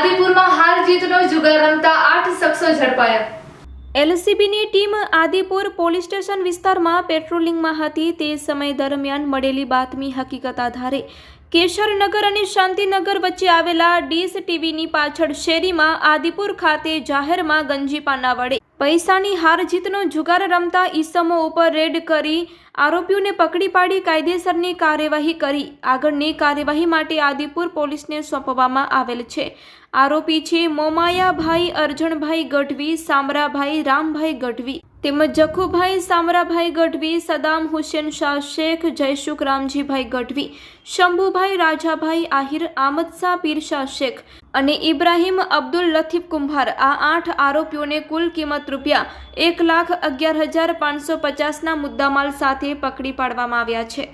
આદિપુરમાં હાર જીતનો જુગાર રમતા આઠ શખ્સો ઝડપાયા. એલસીબીની ટીમ આદિપુર પોલીસ સ્ટેશન વિસ્તારમાં પેટ્રોલિંગમાં હતી. તે સમય દરમિયાન મળેલી બાતમી હકીકત આધારે કેશરનગર અને શાંતિનગર વચ્ચે આવેલા ડીસ ટીવીની પાછળ શેરીમાં આદિપુર ખાતે જાહેરમાં ગંજીપાના વડે પૈસાની હાર જીતનો જુગાર રમતા ઈસમો ઉપર રેડ કરી આરોપીઓને પકડી પાડી કાયદેસરની કાર્યવાહી કરી. આગળની કાર્યવાહી માટે આદિપુર પોલીસને સોંપવામાં આવેલ છે. આરોપી છે મોમાયાભાઈ અર્જણભાઈ ગઢવી સામરાભાઈ રામભાઈ ગઢવી. તેમજ જખુભાઈ સામરાભાઈ ગઢવી, સદામ હુસેન શાહ શેખ જયસુખ રામજીભાઈ ગઢવી, શંભુભાઈ રાજાભાઈ આહિર, આમદ શાહ પીર શાહ શેખ અને ઇબ્રાહિમ અબ્દુલ લતીફ કુંભાર આ આઠ આરોપીઓને કુલ કિંમત રૂપિયા એક લાખ અગિયાર હજાર પાંચસો પચાસના મુદ્દામાલ સાથે પકડી પાડવામાં આવ્યા છે.